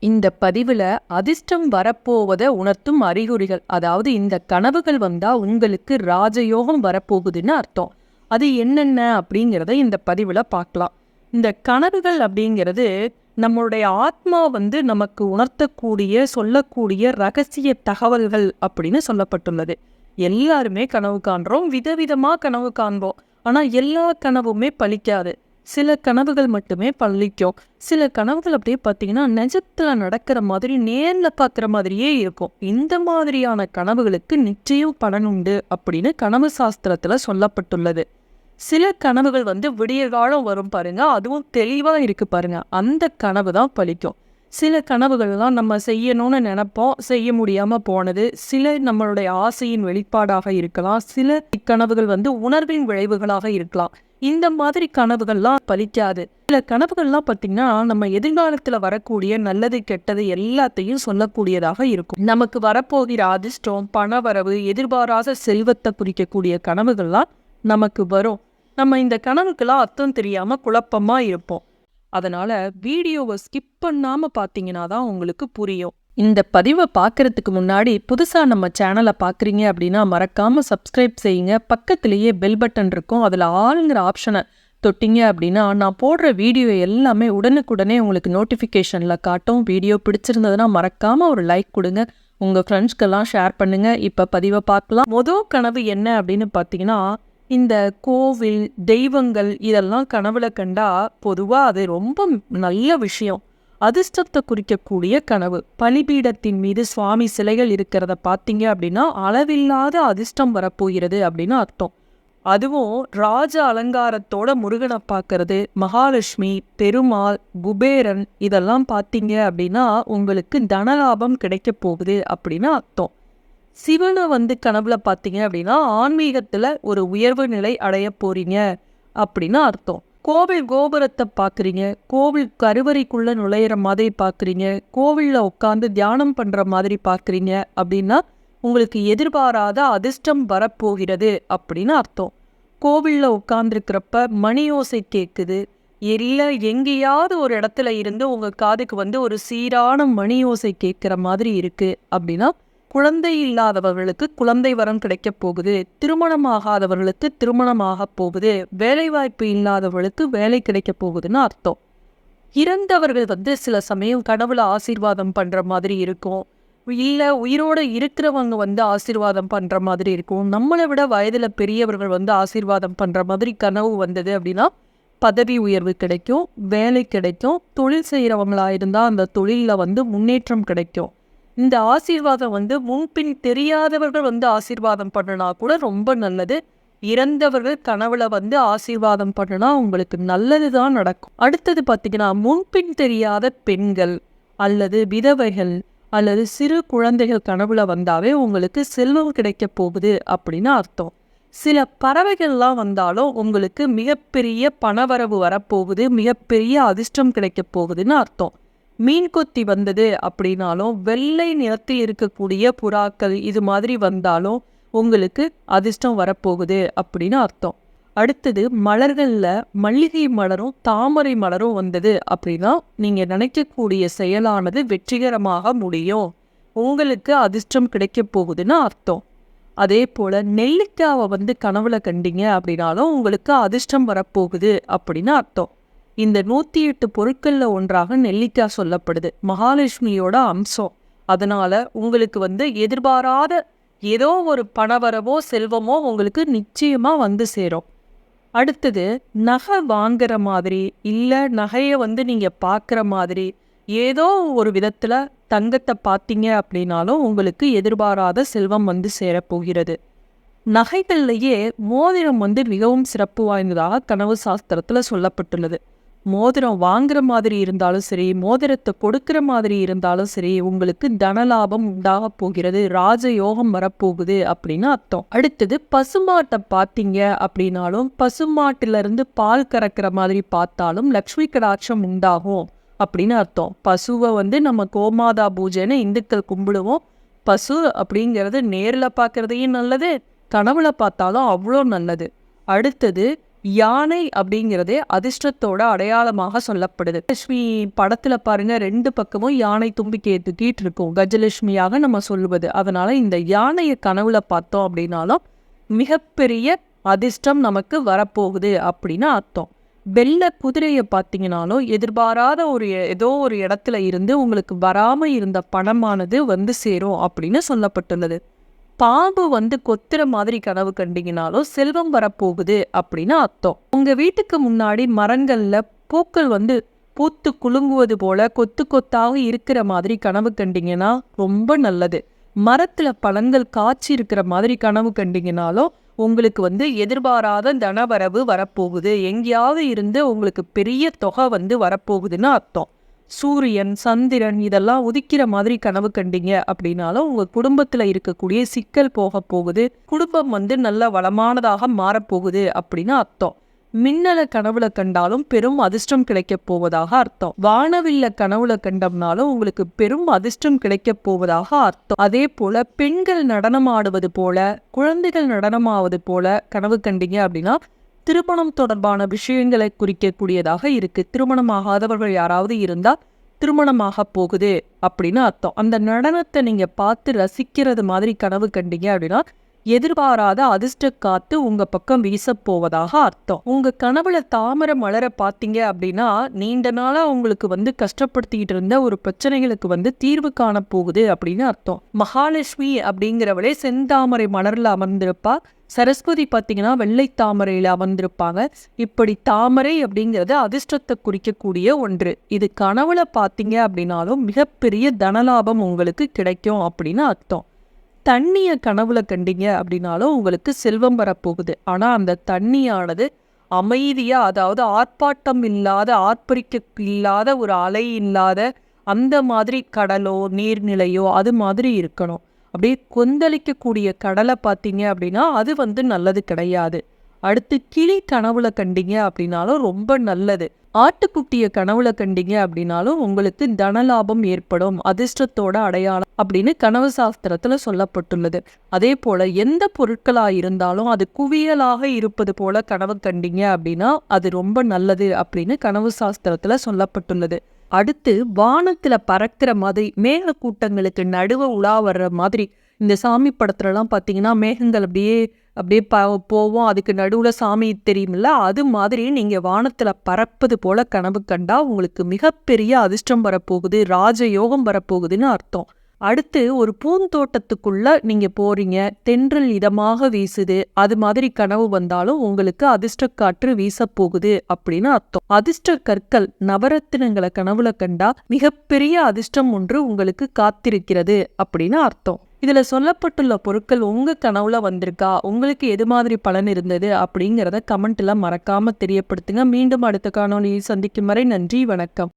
இந்த பதிவுல அதிர்ஷ்டம் வரப்போவதை உணர்த்தும் அறிகுறிகள் அதாவது இந்த கனவுகள் வந்தா உங்களுக்கு ராஜயோகம் வரப்போகுதுன்னு அர்த்தம். அது என்னென்ன அப்படிங்கிறத இந்த பதிவுல பார்க்கலாம். இந்த கனவுகள் அப்படிங்கிறது நம்மளுடைய ஆத்மா வந்து நமக்கு உணர்த்தக்கூடிய சொல்லக்கூடிய ரகசிய தகவல்கள் அப்படின்னு சொல்லப்பட்டுள்ளது. எல்லாருமே கனவு காண்றோம் விதவிதமா கனவு காண்போம். ஆனா எல்லா கனவுமே பலிக்காது. சில கனவுகள் மட்டுமே பழிக்கும். சில கனவுகள் அப்படியே பார்த்தீங்கன்னா நிஜத்தில் நடக்கிற மாதிரி நேரில் பார்க்குற மாதிரியே இருக்கும். இந்த மாதிரியான கனவுகளுக்கு நிச்சயம் பலன் உண்டு அப்படின்னு கனவு சாஸ்திரத்தில் சொல்லப்பட்டுள்ளது. சில கனவுகள் வந்து விடிய காலம் வரும் பாருங்க அதுவும் தெளிவாக இருக்குது பாருங்க. அந்த கனவு தான் பழிக்கும். சில கனவுகள்லாம் நம்ம செய்யணும்னு நினப்போம் செய்ய முடியாமல் போனது. சில நம்மளுடைய ஆசையின் வெளிப்பாடாக இருக்கலாம். சில கனவுகள் வந்து உணர்வின் விளைவுகளாக இருக்கலாம். இந்த மாதிரி கனவுகள்லாம் பலிக்காது. சில கனவுகள்லாம் பார்த்தீங்கன்னா நம்ம எதிர்காலத்தில் வரக்கூடிய நல்லது கெட்டது எல்லாத்தையும் சொல்லக்கூடியதாக இருக்கும். நமக்கு வரப்போகிற அதிர்ஷ்டம் பணவரவு எதிர்பாராத செல்வத்தை குறிக்கக்கூடிய கனவுகள்லாம் நமக்கு வரும். நம்ம இந்த கனவுக்கெல்லாம் அர்த்தம் தெரியாமல் குழப்பமாக இருப்போம். அதனால் வீடியோவை ஸ்கிப் பண்ணாமல் பார்த்தீங்கன்னா தான் உங்களுக்கு புரியும். இந்த பதிவை பார்க்கறதுக்கு முன்னாடி புதுசாக நம்ம சேனலை பார்க்குறீங்க அப்படின்னா மறக்காமல் சப்ஸ்கிரைப் செய்யுங்க. பக்கத்திலேயே பெல் பட்டன் இருக்கும். அதில் ஆளுங்கிற ஆப்ஷனை தொட்டிங்க அப்படின்னா நான் போடுற வீடியோ எல்லாமே உடனுக்குடனே உங்களுக்கு நோட்டிஃபிகேஷனில் காட்டும். வீடியோ பிடிச்சிருந்ததுன்னா மறக்காமல் ஒரு லைக் கொடுங்க. உங்கள் ஃப்ரெண்ட்ஸ்க்கெல்லாம் ஷேர் பண்ணுங்கள் இப்போ பதிவை பார்க்கலாம். மொதல் கனவு என்ன அப்படின்னு பார்த்தீங்கன்னா இந்த கோவில் தெய்வங்கள் இதெல்லாம் கனவுல கண்டா பொதுவாக அது ரொம்ப நல்ல விஷயம். அதிர்ஷ்டத்தை குறிக்கக்கூடிய கனவு. பலிபீடத்தின் மீது சுவாமி சிலைகள் இருக்கிறத பார்த்தீங்க அப்படின்னா அளவில்லாத அதிர்ஷ்டம் வரப்போகிறது அப்படின்னு அர்த்தம். அதுவும் ராஜ அலங்காரத்தோட முருகனை பார்க்கறது மகாலட்சுமி பெருமாள் குபேரன் இதெல்லாம் பார்த்தீங்க அப்படின்னா உங்களுக்கு தனலாபம் கிடைக்க போகுது அப்படின்னு அர்த்தம். சிவனை வந்து கனவுல பார்த்தீங்க அப்படின்னா ஆன்மீகத்தில் ஒரு உயர்வு நிலை அடைய போறீங்க அப்படின்னு அர்த்தம். கோவில் கோபுரத்தை பார்க்குறீங்க கோவில் கருவறைக்குள்ளே நுழையிற மாதிரி பார்க்குறீங்க கோவிலில் உட்காந்து தியானம் பண்ணுற மாதிரி பார்க்குறீங்க அப்படின்னா உங்களுக்கு எதிர்பாராத அதிர்ஷ்டம் வரப்போகிறது அப்படின்னு அர்த்தம். கோவிலில் உட்காந்துருக்கிறப்ப மணி ஓசை கேட்குது இல்லை எங்கேயாவது ஒரு இடத்துல இருந்து உங்கள் காதுக்கு வந்து ஒரு சீரான மணி ஓசை கேட்குற மாதிரி இருக்குது அப்படின்னா குழந்தை இல்லாதவர்களுக்கு குழந்தை வரம் கிடைக்கப் போகுது. திருமணம் ஆகாதவர்களுக்கு திருமணம் போகுது. வேலைவாய்ப்பு இல்லாதவர்களுக்கு வேலை கிடைக்கப் போகுதுன்னு அர்த்தம். இறந்தவர்கள் வந்து சில சமயம் கனவுல ஆசீர்வாதம் பண்ணுற மாதிரி இருக்கும். இல்லை உயிரோட இருக்கிறவங்க வந்து ஆசீர்வாதம் பண்ணுற மாதிரி இருக்கும். நம்மளை விட வயதில் பெரியவர்கள் வந்து ஆசீர்வாதம் பண்ணுற மாதிரி கனவு வந்தது அப்படின்னா பதவி உயர்வு கிடைக்கும் வேலை கிடைக்கும் தொழில் செய்கிறவங்களாக இருந்தால் அந்த தொழிலில் வந்து முன்னேற்றம் கிடைக்கும். இந்த ஆசீர்வாதம் வந்து முன்பின் தெரியாதவர்கள் வந்து ஆசீர்வாதம் பண்ணுனா கூட ரொம்ப நல்லது. இறந்தவர்கள் கனவுல வந்து ஆசீர்வாதம் பண்ணினா உங்களுக்கு நல்லது தான் நடக்கும். அடுத்தது பார்த்தீங்கன்னா முன்பின் தெரியாத பெண்கள் அல்லது விதவைகள் அல்லது சிறு குழந்தைகள் கனவுல வந்தாவே உங்களுக்கு செல்வம் கிடைக்க போகுது அப்படின்னு அர்த்தம். சில பறவைகள்லாம் வந்தாலும் உங்களுக்கு மிகப்பெரிய பணவரவு வரப்போகுது மிகப்பெரிய அதிர்ஷ்டம் கிடைக்க போகுதுன்னு அர்த்தம். மீன் கொத்தி வந்தது அப்படின்னாலும் வெள்ளை நிறத்தில் இருக்கக்கூடிய புறாக்கள் இது மாதிரி வந்தாலும் உங்களுக்கு அதிர்ஷ்டம் வரப்போகுது அப்படின்னு அர்த்தம். அடுத்தது மலர்களில் மல்லிகை மலரும் தாமரை மலரும் வந்தது அப்படின்னா நீங்கள் நினைக்கக்கூடிய செயலானது வெற்றிகரமாக முடியும். உங்களுக்கு அதிர்ஷ்டம் கிடைக்க போகுதுன்னு அர்த்தம். அதே போல் நெல்லிக்காவை வந்து கனவுல கண்டிங்க அப்படின்னாலும் உங்களுக்கு அதிர்ஷ்டம் வரப்போகுது அப்படின்னு அர்த்தம். இந்த நூற்றி எட்டு பொருட்களில் ஒன்றாக நெல்லிக்காய் சொல்லப்படுது. மகாலட்சுமியோட அம்சம். அதனால உங்களுக்கு வந்து எதிர்பாராத ஏதோ ஒரு பணவரவோ செல்வமோ உங்களுக்கு நிச்சயமா வந்து சேரும். அடுத்தது நகை வாங்குற மாதிரி இல்லை நகையை வந்து நீங்கள் பார்க்குற மாதிரி ஏதோ ஒரு விதத்தில் தங்கத்தை பார்த்தீங்க அப்படின்னாலும் உங்களுக்கு எதிர்பாராத செல்வம் வந்து சேரப்போகிறது. நகைகள்லையே மோதிரம் வந்து மிகவும் சிறப்பு வாய்ந்ததாக கனவு சாஸ்திரத்தில் சொல்லப்பட்டுள்ளது. மோதிரம் வாங்குற மாதிரி இருந்தாலும் சரி மோதிரத்தை கொடுக்கிற மாதிரி இருந்தாலும் சரி உங்களுக்கு தனலாபம் உண்டாக போகிறது ராஜயோகம் வரப்போகுது அப்படின்னு அர்த்தம். அடுத்தது பசுமாட்டை பார்த்தீங்க அப்படின்னாலும் பசுமாட்டிலிருந்து பால் கறக்கிற மாதிரி பார்த்தாலும் லக்ஷ்மி கடாட்சம் உண்டாகும் அப்படின்னு அர்த்தம். பசுவை வந்து நம்ம கோமாதா பூஜைன்னு இந்துக்கள் கும்பிடுவோம். பசு அப்படிங்கிறது நேரில் பார்க்குறதையும் நல்லது கனவுல பார்த்தாலும் அவ்வளோ நல்லது. அடுத்தது யானை அப்படிங்கிறதே அதிர்ஷ்டத்தோட அடையாளமாக சொல்லப்படுது. லட்சுமி படத்துல பாருங்க ரெண்டு பக்கமும் யானை தும்பிக்கையை தூக்கிட்டு இருக்கும். கஜலட்சுமியாக நம்ம சொல்லுவது. அதனால இந்த யானையை கனவுல பார்த்தோம் அப்படின்னாலும் மிகப்பெரிய அதிர்ஷ்டம் நமக்கு வரப்போகுது அப்படின்னு அர்த்தம். வெள்ள குதிரையை பார்த்தீங்கனாலும் எதிர்பாராத ஒரு ஏதோ ஒரு இடத்துல இருந்து உங்களுக்கு வராமல் இருந்த பணமானது வந்து சேரும் அப்படின்னு சொல்லப்பட்டுள்ளது. பாம்பு வந்து கொத்துற மாதிரி கனவு கண்டிங்கனாலும் செல்வம் வரப்போகுது அப்படின்னு அர்த்தம். உங்க வீட்டுக்கு முன்னாடி மரங்கள்ல பூக்கள் வந்து பூத்து குலுங்குவது போல கொத்து கொத்தாக இருக்கிற மாதிரி கனவு கண்டிங்கன்னா ரொம்ப நல்லது. மரத்துல பழங்கள் காய்ச்சி இருக்கிற மாதிரி கனவு கண்டீங்கனாலும் உங்களுக்கு வந்து எதிர்பாராத தனவரவு வரப்போகுது. எங்கேயாவது இருந்து உங்களுக்கு பெரிய தொகை வந்து வரப்போகுதுன்னு அர்த்தம். சூரியன் சந்திரன் இதெல்லாம் உதிக்கிற மாதிரி கனவு கண்டீங்க அப்படின்னாலும் உங்கள் குடும்பத்தில் இருக்கக்கூடிய சிக்கல் போக போகுது. குடும்பம் வந்து நல்ல வளமானதாக மாறப்போகுது அப்படின்னு அர்த்தம். மின்னல கனவுல கண்டாலும் பெரும் அதிர்ஷ்டம் கிடைக்க போவதாக அர்த்தம். வானவில்ல கனவுல கண்டோம்னாலும் உங்களுக்கு பெரும் அதிர்ஷ்டம் கிடைக்க போவதாக அர்த்தம். அதே போல பெண்கள் நடனம் ஆடுவது போல குழந்தைகள் நடனமாவது போல கனவு கண்டீங்க அப்படின்னா திருமணம் தொடர்பான விஷயங்களை குறிக்கக்கூடியதாக இருக்கு. திருமணமாகாதவர்கள் யாராவது இருந்தா திருமணமாக போகுது அப்படின்னு அர்த்தம். அந்த நடனத்தை நீங்க பார்த்து ரசிக்கிறது மாதிரி கனவு கண்டீங்க அப்படின்னா எதிர்பாராத அதிர்ஷ்ட காத்து உங்க பக்கம் வீச போவதாக அர்த்தம். உங்க கனவுல தாமரை மலர பார்த்தீங்க அப்படின்னா நீண்ட நாளா உங்களுக்கு வந்து கஷ்டப்படுத்திக்கிட்டு இருந்த ஒரு பிரச்சனைகளுக்கு வந்து தீர்வு காண போகுது அப்படின்னு அர்த்தம். மகாலட்சுமி அப்படிங்கிறவளே செந்தாமரை மலர்ல அமர்ந்திருப்பா. சரஸ்வதி பார்த்தீங்கன்னா வெள்ளை தாமரையில் அமர்ந்திருப்பாங்க. இப்படி தாமரை அப்படிங்கிறது அதிர்ஷ்டத்தை குறிக்கக்கூடிய ஒன்று. இது கனவுல பார்த்தீங்க அப்படின்னாலும் மிகப்பெரிய தனலாபம் உங்களுக்கு கிடைக்கும் அப்படின்னு அர்த்தம். தண்ணியை கனவுல கண்டீங்க அப்படின்னாலும் உங்களுக்கு செல்வம் வரப்போகுது. ஆனால் அந்த தண்ணியானது அமைதியாக அதாவது ஆர்ப்பாட்டம் இல்லாத ஆர்ப்பரிக்க இல்லாத ஒரு அலை இல்லாத அந்த மாதிரி கடலோ நீர்நிலையோ அது மாதிரி இருக்கணும். அப்படியே கொந்தளிக்கக்கூடிய கடலை பார்த்தீங்க அப்படின்னா அது வந்து நல்லது கிடையாது. அடுத்து கிளி கனவுல கண்டீங்க அப்படின்னாலும் ரொம்ப நல்லது. ஆட்டுக்குட்டியை கனவுல கண்டீங்க அப்படின்னாலும் உங்களுக்கு தனலாபம் ஏற்படும் அதிர்ஷ்டத்தோட அடையாளம் அப்படின்னு கனவு சாஸ்திரத்துல சொல்லப்பட்டுள்ளது. அதே போல எந்த பொருட்களா இருந்தாலும் அது குவியலாக இருப்பது போல கனவு கண்டீங்க அப்படின்னா அது ரொம்ப நல்லது அப்படின்னு கனவு சாஸ்திரத்துல சொல்லப்பட்டுள்ளது. அடுத்து வானத்துல பறக்கிற மாதிரி மேக கூட்டங்களுக்கு நடுவ உலா வர்ற மாதிரி இந்த சாமி படத்துலலாம் பார்த்தீங்கன்னா மேகங்கள் அப்படியே அப்படியே ப போவோம். அதுக்கு நடுவில் சாமி தெரியுமில்ல? அது மாதிரி நீங்கள் வானத்தில் பறப்பது போல கனவு கண்டா உங்களுக்கு மிகப்பெரிய அதிர்ஷ்டம் வரப்போகுது ராஜயோகம் வரப்போகுதுன்னு அர்த்தம். அடுத்து ஒரு பூந்தோட்டத்துக்குள்ள நீங்க போறீங்க. தென்றல் இதமாக வீசுது. அது மாதிரி கனவு வந்தாலும் உங்களுக்கு அதிர்ஷ்ட காற்று வீச போகுது அப்படின்னு அர்த்தம். அதிர்ஷ்ட கற்கள் நவரத்தினங்களை கனவுல கண்டா மிகப்பெரிய அதிர்ஷ்டம் ஒன்று உங்களுக்கு காத்திருக்கிறது அப்படின்னு அர்த்தம். இதில் சொல்லப்பட்டுள்ள பொருட்கள் உங்கள் கனவுல வந்திருக்கா? உங்களுக்கு எது மாதிரி பலன் இருந்தது? அப்படிங்கிறத கமெண்ட்டில் மறக்காமல் தெரியப்படுத்துங்க. மீண்டும் அடுத்த காணொளியை சந்திக்கும் வரை நன்றி வணக்கம்.